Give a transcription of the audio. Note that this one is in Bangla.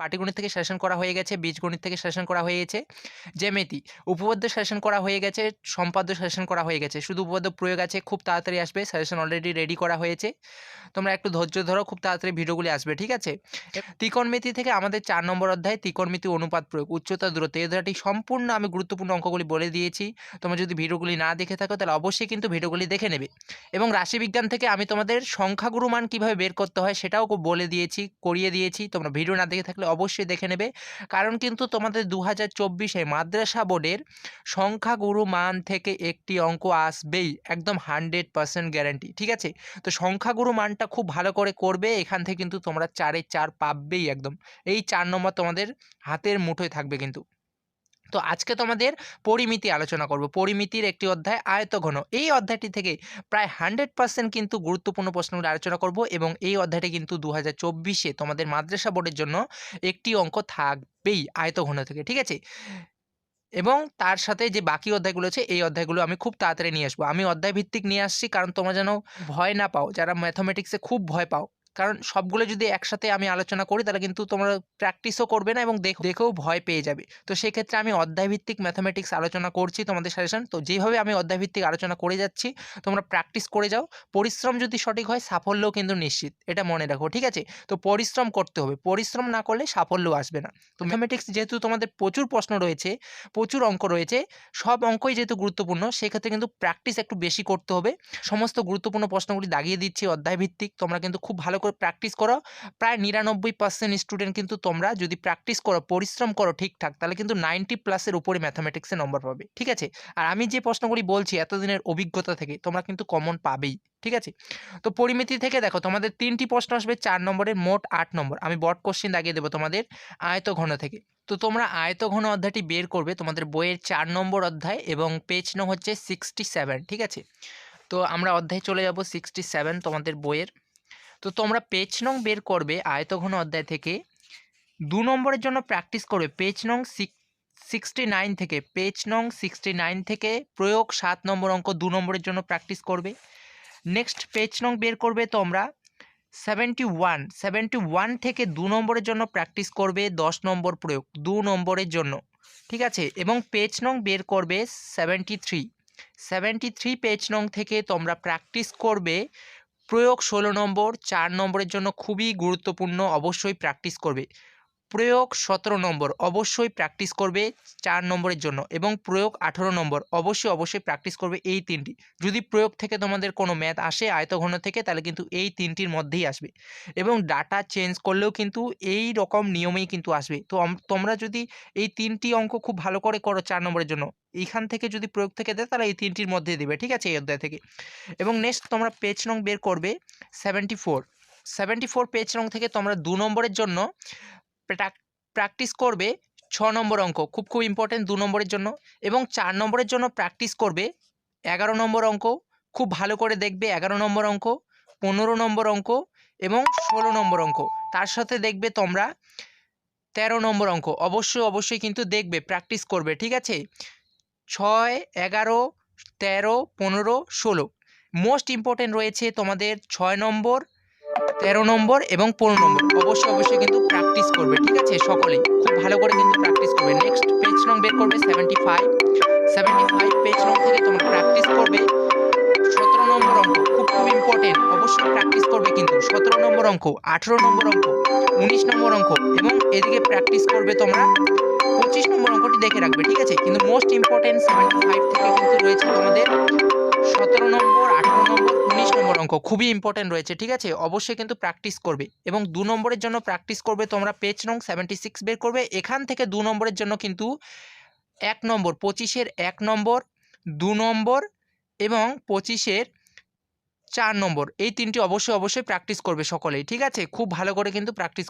পাটিগণিত থেকে সেশন করা হয়ে গেছে বীজগণিত থেকে সেশন করা হয়ে গেছে জ্যামিতি উপপাদ্য সেশন করা হয়ে গেছে সম্পাদ্য সেশন করা হয়ে গেছে। শুধু উপপাদ্য প্রয়োগ আছে খুব তাড়াতাড়ি আসবে সেশন অলরেডি রেডি করা হয়েছে। তোমরা একটু ধৈর্য ধরো খুব তাড়াতাড়ি ভিডিওগুলি আসবে ঠিক আছে? ত্রিকোণমিতি থেকে আমাদের চার নম্বর অধ্যায় ত্রিকোণমিতি অনুপাত প্রয়োগ উচ্চতা দূরত্ব এই অধ্যায়টি সম্পূর্ণ আমি গুরুত্বপূর্ণ অঙ্কগুলি বলে দিয়েছি। তোমরা যদি ভিডিওগুলি না দেখে থাকো তাহলে অবশ্যই কিন্তু ভিডিওগুলি দেখে নেবে। এবং রাশিবিজ্ঞান থেকে আমি তোমাদের সংখ্যাগুরু মান কীভাবে বের করতে হয় সেটাও বলে দিয়েছি করিয়ে দিয়েছি। তোমরা ভিডিও না দেখে থাকলে অবশ্যই দেখে নেবে। কারণ কিন্তু তোমাদের দু হাজার চব্বিশে মাদ্রাসা বোর্ডের সংখ্যাগুরু মান থেকে একটি অঙ্ক আসবেই, একদম হান্ড্রেড পার্সেন্ট গ্যারান্টি ঠিক আছে? তো সংখ্যাগুরু মানটা খুব ভালো করে করবে, এখান থেকে কিন্তু তোমরা চারে চার পাবেই একদম। এই চার নম্বর তোমাদের হাতের মুঠোয় থাকবে কিন্তু। তো আজকে তোমাদের পরিমিতি আলোচনা করব। পরিমিতির একটি অধ্যায় আয়তঘন। এই অধ্যায়টি থেকে প্রায় হান্ড্রেড পার্সেন্ট কিন্তু গুরুত্বপূর্ণ প্রশ্নগুলো আলোচনা করব এবং এই অধ্যায়টি কিন্তু দু হাজার তোমাদের মাদ্রাসা বোর্ডের জন্য একটি অঙ্ক থাকবেই আয়তঘন থেকে, ঠিক আছে? এবং তার সাথে যে বাকি অধ্যায়গুলো আছে, এই অধ্যায়গুলো আমি খুব তাড়াতাড়ি নিয়ে আসব। আমি অধ্যায় ভিত্তিক নিয়ে আসছি কারণ তোমরা যেন ভয় না পাও। যারা ম্যাথামেটিক্সে খুব ভয় পাও কারণ সবগুলো যদি একসাথে আমি আলোচনা করি, তাহলে কিন্তু তোমরা প্র্যাকটিসও করবে না এবং দেখ- দেখেও ভয় পেয়ে যাবে। তো সেক্ষেত্রে আমি অধ্যায়ভিত্তিক ম্যাথামেটিক্স আলোচনা করছি তোমাদের সাজেশন তো যেভাবে আমি অধ্যায়ভিত্তিক আলোচনা করে যাচ্ছি, তোমরা প্র্যাকটিস করে যাও। পরিশ্রম যদি সঠিক হয় সাফল্যও কিন্তু নিশ্চিত। এটা মনে রাখো, ঠিক আছে? তো পরিশ্রম করতে হবে। পরিশ্রম না করলে সাফল্য আসবে না। তো ম্যাথামেটিক্স যেহেতু তোমাদের প্রচুর প্রশ্ন রয়েছে, প্রচুর অঙ্ক রয়েছে, সব অঙ্কই যেহেতু গুরুত্বপূর্ণ, সেক্ষেত্রে কিন্তু প্র্যাকটিস একটু বেশি করতে হবে। সমস্ত গুরুত্বপূর্ণ প্রশ্নগুলি দাগিয়ে দিচ্ছি অধ্যায়ভিত্তিক। তোমরা কিন্তু খুব ভালো করে প্র্যাকটিস করো। প্রায় নিরানব্বই পার্সেন্ট স্টুডেন্ট কিন্তু তোমরা যদি প্র্যাকটিস করো, পরিশ্রম করো ঠিকঠাক, তাহলে কিন্তু নাইনটি প্লাসের উপরে ম্যাথামেটিক্সে নম্বর পাবে, ঠিক আছে? আর আমি যে প্রশ্নগুলি বলছি এতদিনের অভিজ্ঞতা থেকে, তোমরা কিন্তু কমন পাবেই, ঠিক আছে? তো পরিমিতি থেকে দেখো, তোমাদের তিনটি প্রশ্ন আসবে, চার নম্বরের মোট আট নম্বর, আমি বট কোশ্চেন দাগিয়ে দেবো তোমাদের আয়ত ঘন থেকে। তো তোমরা আয়ত ঘন অধ্যায়টি বের করবে তোমাদের বইয়ের চার নম্বর অধ্যায় এবং পেজ নং হচ্ছে সিক্সটি সেভেন ঠিক আছে? তো আমরা অধ্যায় চলে যাব সিক্সটি সেভেন তোমাদের বইয়ের। তো তোমরা পেজ নং বের করবে আয়তঘন অধ্যায় থেকে। দু নম্বরের জন্য প্র্যাকটিস করবে পেজ নং সিক্সটি নাইন থেকে। পেজ নং সিক্সটি নাইন থেকে প্রয়োগ সাত নম্বর অঙ্ক দু নম্বরের জন্য প্র্যাকটিস করবে। নেক্সট পেজ নং বের করবে তোমরা সেভেন্টি ওয়ান সেভেন্টি ওয়ান থেকে দু নম্বরের জন্য প্র্যাকটিস করবে দশ নম্বর প্রয়োগ দু নম্বরের জন্য। ঠিক আছে? এবং পেজ নং বের করবে seventy three seventy three page নং থেকে তোমরা প্র্যাকটিস করবে প্রয়োগ ষোলো নম্বর চার নম্বরের জন্য খুবই গুরুত্বপূর্ণ অবশ্যই প্র্যাকটিস করবে। প্রয়োগ সতেরো নম্বর, অবশ্যই প্র্যাকটিস করবে চার নম্বরের জন্য এবং প্রয়োগ আঠেরো নম্বর, অবশ্যই অবশ্যই প্র্যাকটিস করবে এই তিনটি। যদি প্রয়োগ থেকে তোমাদের কোনো ম্যাথ আসে, আয়তঘন থেকে, তাহলে কিন্তু এই তিনটির মধ্যেই আসবে। এবং ডাটা চেঞ্জ করলেও কিন্তু এই রকম নিয়মেই কিন্তু আসবে। তো তোমরা যদি এই তিনটি অঙ্ক খুব ভালো করে করো চার নম্বরের জন্য, এইখান থেকে যদি প্রয়োগ থেকে দেয়, তাহলে এই তিনটির মধ্যে দেবে, ঠিক আছে, এই অধ্যায় থেকে? এবং নেক্সট তোমরা পেজ নং বের করবে seventy four seventy four page নং থেকে তোমরা দু নম্বরের জন্য প্র্যাকটিস করবে ছ নম্বর অঙ্ক। খুব খুব ইম্পর্টেন্ট দু নম্বরের জন্য। এবং চার নম্বরের জন্য প্র্যাকটিস করবে এগারো নম্বর অঙ্ক। খুব ভালো করে দেখবে এগারো নম্বর অঙ্ক, পনেরো নম্বর অঙ্ক এবং ষোলো নম্বর অঙ্ক। তার সাথে দেখবে তোমরা তেরো নম্বর অঙ্ক। অবশ্যই অবশ্যই কিন্তু দেখবে প্র্যাকটিস করবে, ঠিক আছে? ছয়, এগারো, তেরো, পনেরো, ষোলো। মোস্ট ইম্পর্টেন্ট রয়েছে তোমাদের ছয় নম্বর তেরো নম্বর এবং পনেরো নম্বর। অবশ্যই অবশ্যই কিন্তু প্র্যাকটিস করবে, ঠিক আছে? সকলেই। খুব ভালো করে কিন্তু প্র্যাকটিস করবে। নেক্সট পেজ নং বের করবে seventy five seventy five page নং থেকে তোমরা প্র্যাকটিস করবে। সতেরো নম্বর অঙ্ক, খুব খুব ইম্পর্টেন্ট অবশ্যই প্র্যাকটিস করবে কিন্তু। সতেরো নম্বর অঙ্ক, আঠেরো নম্বর অঙ্ক, উনিশ নম্বর অঙ্ক এবং এদিকে প্র্যাকটিস করবে তোমরা পঁচিশ নম্বর অঙ্কটি দেখে রাখবে, ঠিক আছে? কিন্তু মোস্ট ইম্পর্টেন্ট সেভেন্টি ফাইভ থেকে কিন্তু রয়েছে তোমাদের সতেরো নম্বর, আঠেরো নম্বর উনিশ নম্বর অঙ্ক খুবই ইম্পর্টেন্ট রয়েছে, ঠিক আছে? অবশ্যই কিন্তু প্র্যাকটিস করবে। এবং দু নম্বরের জন্য প্র্যাকটিস করবে তোমরা পেজ নং সেভেন্টি সিক্স বের করবে। এখান থেকে দু নম্বরের জন্য কিন্তু এক নম্বর, পঁচিশের এক নম্বর, দু নম্বর এবং পঁচিশের চার নম্বর। এই তিনটি অবশ্যই অবশ্যই প্র্যাকটিস করবে সকলেই, ঠিক আছে? খুব ভালো করে কিন্তু প্র্যাকটিস